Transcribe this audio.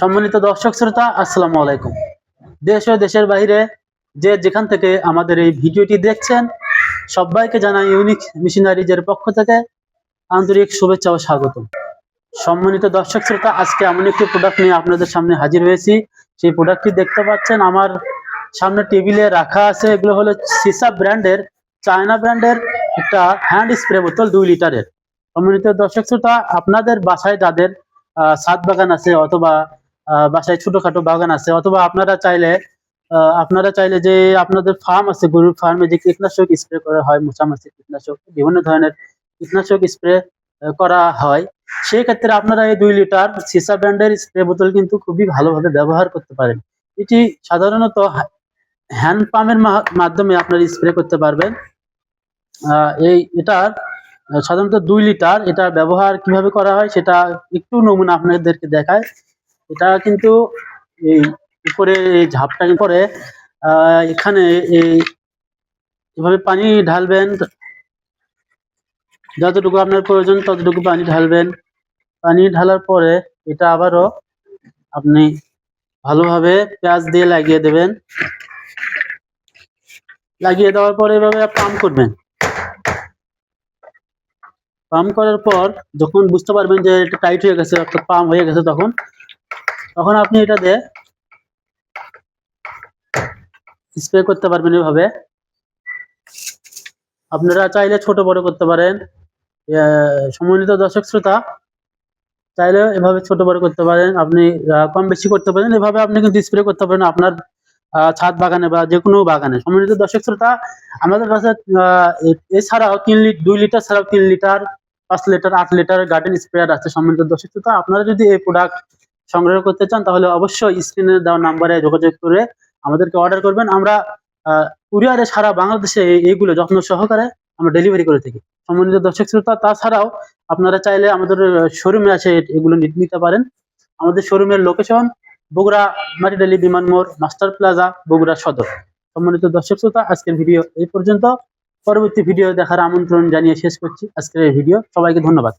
সম্মানিত দর্শক শ্রোতা, আসসালামু আলাইকুম। দেশ ও দেশের বাইরে যে যেখান থেকে আমাদের এই ভিডিওটি দেখছেন, সবাইকে জানাই ইউনিক মিশনারিজের পক্ষ থেকে আন্তরিক শুভেচ্ছা ও স্বাগত সম্মানিত দর্শক শ্রোতা, আজকে এমন একটি প্রোডাক্ট নিয়ে আপনাদের সামনে হাজির হয়েছি। সেই প্রোডাক্টটি দেখতে পাচ্ছেন, আমার সামনে টেবিলে রাখা আছে। এগুলো হলো সিসা ব্র্যান্ডের চায়না ব্র্যান্ডের একটা হ্যান্ড স্প্রে বোতল দুই লিটারের। সম্মানিত দর্শক শ্রোতা, আপনাদের বাসায় যাদের ছাদ বাগান আছে অথবা বাসায় ছোটখাটো বাগান আছে। অথবা আপনারা চাইলে আপনারা চাইলে যে আপনাদের ফার্ম আছে, গরুর ফার্মে যে কীটনাশক স্প্রে করা হয়, মশামাছি কীটনাশক, বিভিন্ন ধরনের কীটনাশক স্প্রে করা হয়। সেই ক্ষেত্রে আপনারা এই দুই লিটার সিসা ব্র্যান্ডের স্প্রে বোতল কিন্তু খুবই ভালোভাবে ব্যবহার করতে পারেন। এটি সাধারণত হ্যান্ড পাম্পের মাধ্যমে আপনারা স্প্রে করতে পারবেন। এই এটার, সাধারণত দুই লিটার এটা ব্যবহার কীভাবে করা হয়, সেটা একটু নমুনা আপনাদেরকে দেখায়। এটা কিন্তু এই উপরে এই ঝাপটা পরে এখানে এই এভাবে পানি ঢালবেন, যতটুকু আপনার প্রয়োজন ততটুকু পানি ঢালবেন। পানি ঢালার পরে এটা আবারও আপনি ভালোভাবে পেঁয়াজ দিয়ে লাগিয়ে দেবেন। লাগিয়ে দেওয়ার পরে এভাবে পাম্প করবেন। পাম্প করার পর যখন বুঝতে পারবেন যে এটা টাইট হয়ে গেছে অর্থাৎ পাম্প হয়ে গেছে তখন তখন আপনি এটা দিয়ে স্প্রে করতে পারবেন এভাবে। আপনারা চাইলে ছোট বড় করতে পারেন। সম্মানিত দর্শক শ্রোতা, চাইলে এভাবে ছোট বড় করতে পারেন। আপনি কম বেশি করতে পারেন। এভাবে আপনি কিন্তু স্প্রে করতে পারেন আপনার ছাদ বাগানে বা যে কোনো বাগানে। সম্মানিত দর্শক শ্রোতা, আমাদের কাছে এছাড়াও তিন লিটার দুই লিটার ছাড়াও তিন লিটার, পাঁচ লিটার, আট লিটার গার্ডেন স্প্রেয়ার আছে সম্মানিত দর্শক শ্রোতা। আপনারা যদি এই প্রোডাক্ট সংগ্রহ করতে চান, তাহলে অবশ্যই স্ক্রিনে দেওয়া নাম্বারে যোগাযোগ করে আমাদেরকে অর্ডার করবেন। আমরা কুরিয়ারে সারা বাংলাদেশে এই- এইগুলো যত্ন সহকারে আমরা ডেলিভারি করে থাকি। সম্মানিত দর্শক শ্রোতা, তাছাড়াও আপনারা চাইলে আমাদের শোরুমে আছে এগুলো নিতে পারেন। আমাদের শোরুমের লোকেশন বগুড়া মাটিডালি বিমান মোড়, মাস্টার প্লাজা, বগুড়া সদর। সম্মানিত দর্শক শ্রোতা, আজকের ভিডিও এই পর্যন্ত। পরবর্তী ভিডিও দেখার আমন্ত্রণ জানিয়ে শেষ করছি। আজকের এই ভিডিও, সবাইকে ধন্যবাদ।